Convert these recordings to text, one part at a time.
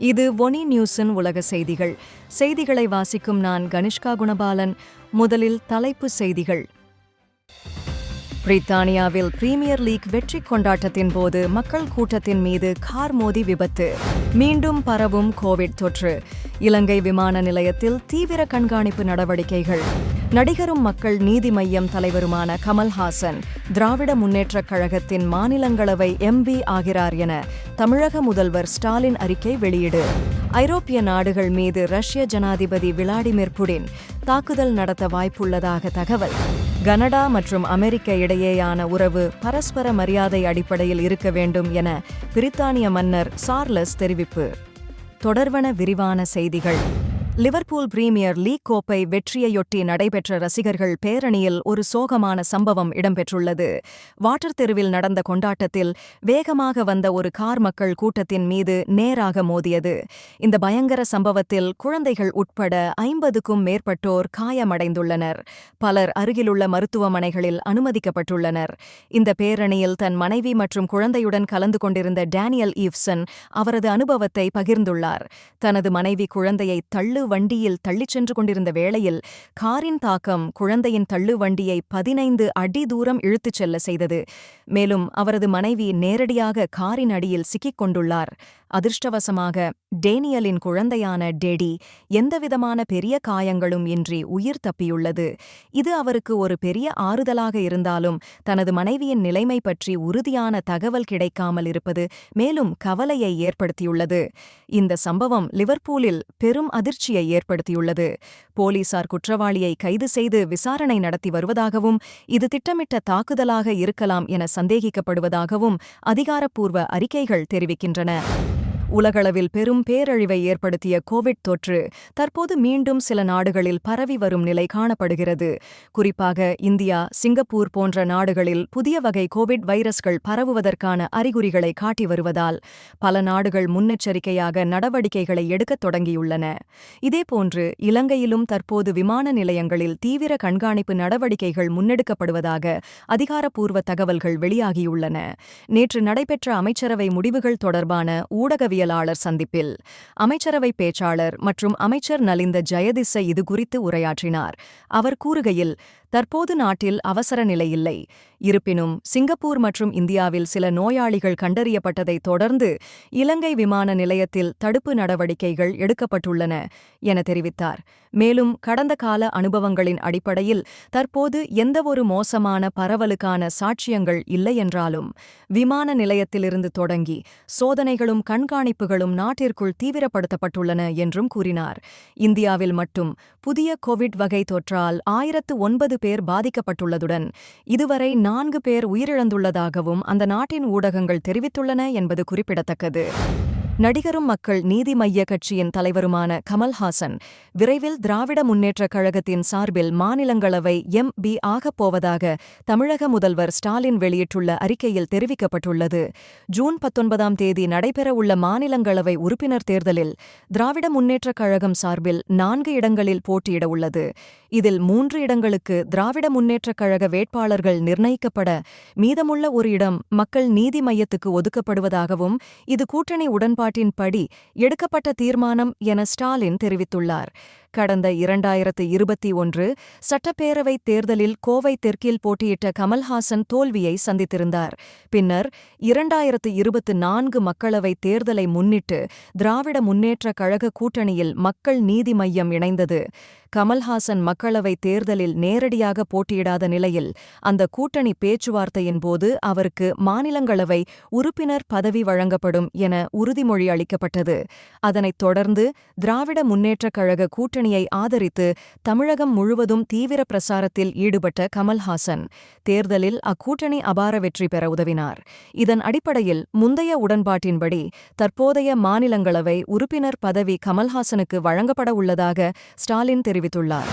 இது ஒனி நியூஸின் உலக செய்திகள். செய்திகளை வாசிக்கும் நான் கனிஷ்கா குணபாலன். முதலில் தலைப்பு செய்திகள். பிரித்தானியாவில் பிரீமியர் லீக் வெற்றி கொண்டாட்டத்தின் போது மக்கள் கூட்டத்தின் மீது கார் மோதி விபத்து. மீண்டும் பரவும் கோவிட் தொற்று. இலங்கை விமான நிலையத்தில் தீவிர கண்காணிப்பு நடவடிக்கைகள். நடிகரும் மக்கள் நீதி மையம் தலைவருமான கமல்ஹாசன் திராவிட முன்னேற்றக் கழகத்தின் மாநிலங்களவை எம்பி ஆகிறார் என தமிழக முதல்வர் ஸ்டாலின் அறிக்கை வெளியீடு. ஐரோப்பிய நாடுகள் மீது ரஷ்ய ஜனாதிபதி விளாடிமிர் புடின் தாக்குதல் நடத்த வாய்ப்புள்ளதாக தகவல். கனடா மற்றும் அமெரிக்க இடையேயான உறவு பரஸ்பர மரியாதை அடிப்படையில் இருக்க வேண்டும் என பிரித்தானிய மன்னர் சார்லஸ் தெரிவிப்பு. தொடர்வன விரிவான செய்திகள். லிவர்பூல் பிரீமியர் லீக் கோப்பை வெற்றியையொட்டி நடைபெற்ற ரசிகர்கள் பேரணியில் ஒரு சோகமான சம்பவம் இடம்பெற்றுள்ளது. வாட்டர் தெருவில் நடந்த கொண்டாட்டத்தில் வேகமாக வந்த ஒரு கார் மக்கள் கூட்டத்தின் மீது நேராக மோதியது. இந்த பயங்கர சம்பவத்தில் குழந்தைகள் உட்பட ஐம்பதுக்கும் மேற்பட்டோர் காயமடைந்துள்ளனர். பலர் அருகிலுள்ள மருத்துவமனைகளில் அனுமதிக்கப்பட்டுள்ளனர். இந்த பேரணியில் தன் மனைவி மற்றும் குழந்தையுடன் கலந்து கொண்டிருந்த டேனியல் ஈவ்சன் அவரது அனுபவத்தை பகிர்ந்துள்ளார். தனது மனைவி குழந்தையை தள்ளு வண்டியில் தள்ளிச் சென்று கொண்டிருந்த வேளையில் காரின் தாக்கம் குழந்தையின் தள்ளு வண்டியை பதினைந்து அடி தூரம் இழுத்துச் செல்ல செய்தது. மேலும் அவரது மனைவி நேரடியாக காரின் அடியில் சிக்கிக் கொண்டுள்ளார். அதிர்ஷ்டவசமாக டேனியலின் குழந்தையான டெடி எந்தவிதமான பெரிய காயங்களும் இன்றி உயிர் தப்பியுள்ளது. இது அவருக்கு ஒரு பெரிய ஆறுதலாக இருந்தாலும் தனது மனைவியின் நிலைமை பற்றி உறுதியான தகவல் கிடைக்காமல் இருப்பது மேலும் கவலையை ஏற்படுத்தியுள்ளது. இந்த சம்பவம் லிவர்பூலில் பெரும் அதிர்ச்சியை ஏற்படுத்தியுள்ளது. போலீசார் குற்றவாளியை கைது செய்து விசாரணை நடத்தி வருவதாகவும் இது திட்டமிட்ட தாக்குதலாக இருக்கலாம் என சந்தேகிக்கப்படுவதாகவும் அதிகாரப்பூர்வ அறிக்கைகள் தெரிவிக்கின்றன. உலகளவில் பெரும் பேரழிவை ஏற்படுத்திய கோவிட் தொற்று தற்போது மீண்டும் சில நாடுகளில் பரவி வரும் நிலை காணப்படுகிறது. குறிப்பாக இந்தியா சிங்கப்பூர் போன்ற நாடுகளில் புதிய வகை கோவிட் வைரஸ்கள் பரவுவதற்கான அறிகுறிகளை காட்டி வருவதால் பல நாடுகள் முன்னெச்சரிக்கையாக நடவடிக்கைகளை எடுக்கத் தொடங்கியுள்ளன. இதேபோன்று இலங்கையிலும் தற்போது விமான நிலையங்களில் தீவிர கண்காணிப்பு நடவடிக்கைகள் முன்னெடுக்கப்படுவதாக அதிகாரப்பூர்வ தகவல்கள் வெளியாகியுள்ளன. நேற்று நடைபெற்ற அமைச்சரவை முடிவுகள் தொடர்பான ஊடகவியல் ஊடகவியலாளர் சந்திப்பில் அமைச்சரவை பேச்சாளர் மற்றும் அமைச்சர் நலிந்த ஜெயதிச இதுகுறித்து உரையாற்றினார். அவர் கூறுகையில் தற்போது நாட்டில் அவசர நிலை இல்லை இருப்பினும் சிங்கப்பூர் மற்றும் இந்தியாவில் சில நோயாளிகள் கண்டறியப்பட்டதை தொடர்ந்து இலங்கை விமான நிலையத்தில் தடுப்பு நடவடிக்கைகள் எடுக்கப்பட்டுள்ளன என தெரிவித்தார். மேலும் கடந்த கால அனுபவங்களின் அடிப்படையில் தற்போது எந்தவொரு மோசமான பரவலுக்கான சாட்சியங்கள் இல்லையென்றாலும் விமான நிலையத்திலிருந்து தொடங்கி சோதனைகளும் கண்காணிப்புகளும் நாட்டிற்குள் தீவிரப்படுத்தப்பட்டுள்ளன என்றும் கூறினார். இந்தியாவில் மட்டும் புதிய கோவிட் வகை தொற்றால் ஆயிரத்து ஒன்பது பேர் பாதிக்கப்பட்டுள்ளதுடன் இதுவரை நான்கு பேர் உயிரிழந்துள்ளதாகவும் அந்த நாட்டின் ஊடகங்கள் தெரிவித்துள்ளன என்பது குறிப்பிடத்தக்கது. நடிகரும் மக்கள் நீதி மைய கட்சியின் தலைவருமான கமல்ஹாசன் விரைவில் திராவிட முன்னேற்றக் கழகத்தின் சார்பில் மாநிலங்களவை எம். பி. ஆகப் போவதாக தமிழக முதல்வர் ஸ்டாலின் வெளியிட்டுள்ள அறிக்கையில் தெரிவிக்கப்பட்டுள்ளது. ஜூன் பத்தொன்பதாம் தேதி நடைபெறவுள்ள மாநிலங்களவை உறுப்பினர் தேர்தலில் திராவிட முன்னேற்றக் கழகம் சார்பில் நான்கு இடங்களில் போட்டியிட உள்ளது. இதில் மூன்று இடங்களுக்கு திராவிட முன்னேற்றக் கழக வேட்பாளர்கள் நிர்ணயிக்கப்பட மீதமுள்ள ஒரு இடம் மக்கள் நீதி மையத்துக்கு ஒதுக்கப்படுவதாகவும் இது கூட்டணி உடன்பாட்டின்படி எடுக்கப்பட்ட தீர்மானம் என ஸ்டாலின் தெரிவித்துள்ளார். கடந்த இரண்டாயிரத்து இருபத்தி ஒன்று சட்டப்பேரவைத் தேர்தலில் கோவை தெற்கில் போட்டியிட்ட கமல்ஹாசன் தோல்வியை சந்தித்திருந்தார். பின்னர் இரண்டாயிரத்து இருபத்து நான்கு மக்களவைத் தேர்தலை முன்னிட்டு திராவிட முன்னேற்றக் கழக கூட்டணியில் மக்கள் நீதி மையம் இணைந்தது. கமல்ஹாசன் மக்களவைத் தேர்தலில் நேரடியாக போட்டியிடாத நிலையில் அந்த கூட்டணி பேச்சுவார்த்தையின் போது அவருக்கு மாநிலங்களவை உறுப்பினர் பதவி வழங்கப்படும் என உறுதிமொழி அளிக்கப்பட்டது. அதனைத் தொடர்ந்து திராவிட முன்னேற்றக் கழக கூட்டணியை ஆதரித்து தமிழகம் முழுவதும் தீவிர பிரசாரத்தில் ஈடுபட்ட கமல்ஹாசன். தேர்தலில் அக்கூட்டணி அபார வெற்றி பெற உதவினார். இதன் அடிப்படையில் முந்தைய உடன்பாட்டின்படி தற்போதைய மாநிலங்களவை உறுப்பினர் பதவி கமல்ஹாசனுக்கு வழங்கப்பட உள்ளதாக ஸ்டாலின் தெரிவித்துள்ளார்.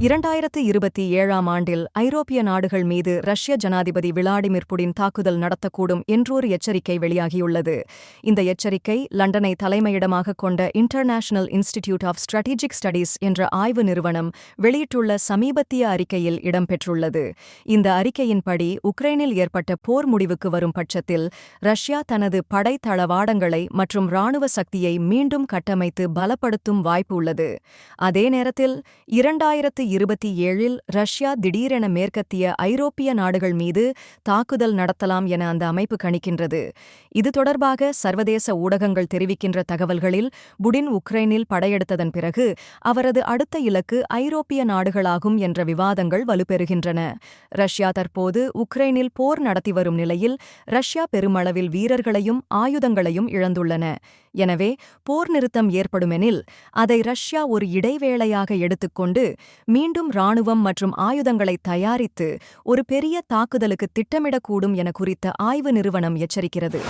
இரண்டாயிரத்து இருபத்தி ஏழாம் ஆண்டில் ஐரோப்பிய நாடுகள் மீது ரஷ்ய ஜனாதிபதி விளாடிமிர் புடின் தாக்குதல் நடத்தக்கூடும் என்றொரு எச்சரிக்கை வெளியாகியுள்ளது. இந்த எச்சரிக்கை லண்டனை தலைமையிடமாக கொண்ட International Institute of Strategic Studies என்ற ஆய்வு நிறுவனம் வெளியிட்டுள்ள சமீபத்திய அறிக்கையில் இடம்பெற்றுள்ளது. இந்த அறிக்கையின்படி உக்ரைனில் ஏற்பட்ட போர் முடிவுக்கு வரும் பட்சத்தில் ரஷ்யா தனது படை தளவாடங்களை மற்றும் இராணுவ சக்தியை மீண்டும் கட்டமைத்து பலப்படுத்தும் வாய்ப்பு உள்ளது. அதே நேரத்தில் இரண்டாயிரத்து இருபத்தி ஏழில் ரஷ்யா திடீரென மேற்கத்திய ஐரோப்பிய நாடுகள் மீது தாக்குதல் நடத்தலாம் என அந்த அமைப்பு கணிக்கின்றது. இது தொடர்பாக சர்வதேச ஊடகங்கள் தெரிவிக்கின்ற தகவல்களில் புடின் உக்ரைனில் படையெடுத்ததன் பிறகு அவரது அடுத்த இலக்கு ஐரோப்பிய நாடுகளாகும் என்ற விவாதங்கள் வலுப்பெறுகின்றன. ரஷ்யா தற்போது உக்ரைனில் போர் நடத்தி வரும் நிலையில் ரஷ்யா பெருமளவில் வீரர்களையும் ஆயுதங்களையும் இழந்துள்ளன. எனவே போர் நிறுத்தம் ஏற்படுமெனில் அதை ரஷ்யா ஒரு இடைவேளையாக எடுத்துக்கொண்டு மீண்டும் இராணுவம் மற்றும் ஆயுதங்களை தயாரித்து ஒரு பெரிய தாக்குதலுக்கு திட்டமிடக்கூடும் என குறித்த ஆய்வு நிறுவனம் எச்சரிக்கிறது.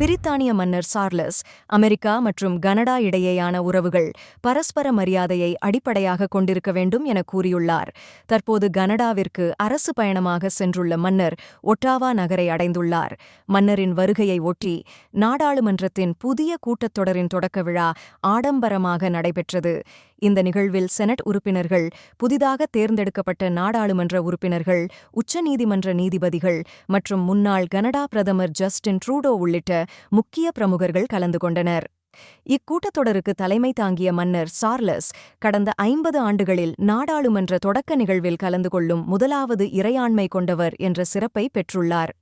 பிரித்தானிய மன்னர் சார்லஸ் அமெரிக்கா மற்றும் கனடா இடையேயான உறவுகள் பரஸ்பர மரியாதையை அடிப்படையாக கொண்டிருக்க வேண்டும் என கூறியுள்ளார். தற்போது கனடாவிற்கு அரசு பயணமாக சென்றுள்ள மன்னர் ஒட்டாவா நகரை அடைந்துள்ளார். மன்னரின் வருகையை ஒட்டி நாடாளுமன்றத்தின் புதிய கூட்டத்தொடரின் தொடக்க விழா ஆடம்பரமாக நடைபெற்றது. இந்த நிகழ்வில் செனட் உறுப்பினர்கள் புதிதாக தேர்ந்தெடுக்கப்பட்ட நாடாளுமன்ற உறுப்பினர்கள் உச்சநீதிமன்ற நீதிபதிகள் மற்றும் முன்னாள் கனடா பிரதமர் ஜஸ்டின் ட்ரூடோ உள்ளிட்ட முக்கிய பிரமுகர்கள் கலந்து கொண்டனர். இக்கூட்டத்தொடருக்கு தலைமை தாங்கிய மன்னர் சார்லஸ் கடந்த ஐம்பது ஆண்டுகளில் நாடாளுமன்ற தொடக்க நிகழ்வில் கலந்து கொள்ளும் முதலாவது இறையாண்மை கொண்டவர் என்ற சிறப்பை பெற்றுள்ளார்.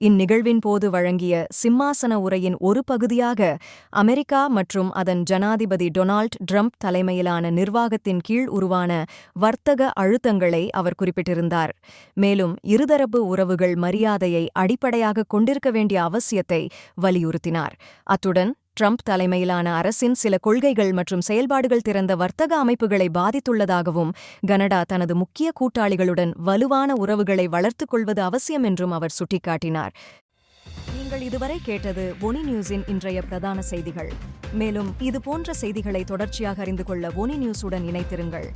இந்நிகழ்வின் போது வழங்கிய சிம்மாசன உரையின் ஒரு பகுதியாக அமெரிக்கா மற்றும் அதன் ஜனாதிபதி டொனால்ட் ட்ரம்ப் தலைமையிலான நிர்வாகத்தின் கீழ் உருவான வர்த்தக அழுத்தங்களை அவர் குறிப்பிட்டிருந்தார். மேலும் இருதரப்பு உறவுகள் மரியாதையை அடிப்படையாக கொண்டிருக்க வேண்டிய அவசியத்தை வலியுறுத்தினார். அத்துடன் ட்ரம்ப் தலைமையிலான அரசின் சில கொள்கைகள் மற்றும் செயல்பாடுகள் திறந்த வர்த்தக அமைப்புகளை பாதித்துள்ளதாகவும் கனடா தனது முக்கிய கூட்டாளிகளுடன் வலுவான உறவுகளை வளர்த்துக் கொள்வது அவசியம் என்றும் அவர் சுட்டிக்காட்டினார். நீங்கள் இதுவரை கேட்டது ஒனி நியூஸின் இன்றைய பிரதான செய்திகள். மேலும் இதுபோன்ற செய்திகளை தொடர்ச்சியாக அறிந்து கொள்ள ஒனி நியூஸுடன் இணைத்திருங்கள்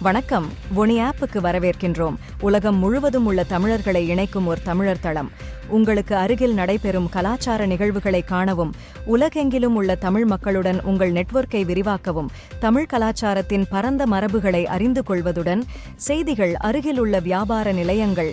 வணக்கம். ஒனி ஆப்புக்கு வரவேற்கின்றோம். உலகம் முழுவதும் உள்ள தமிழர்களை இணைக்கும் ஒரு தமிழர் தளம். உங்களுக்கு அருகில் நடைபெறும் கலாச்சார நிகழ்வுகளை காணவும் உலகெங்கிலும் உள்ள தமிழ் மக்களுடன் உங்கள் நெட்வொர்க்கை விரிவாக்கவும் தமிழ் கலாச்சாரத்தின் பரந்த மரபுகளை அறிந்து கொள்வதுடன் செய்திகள் அருகிலுள்ள வியாபார நிலையங்கள்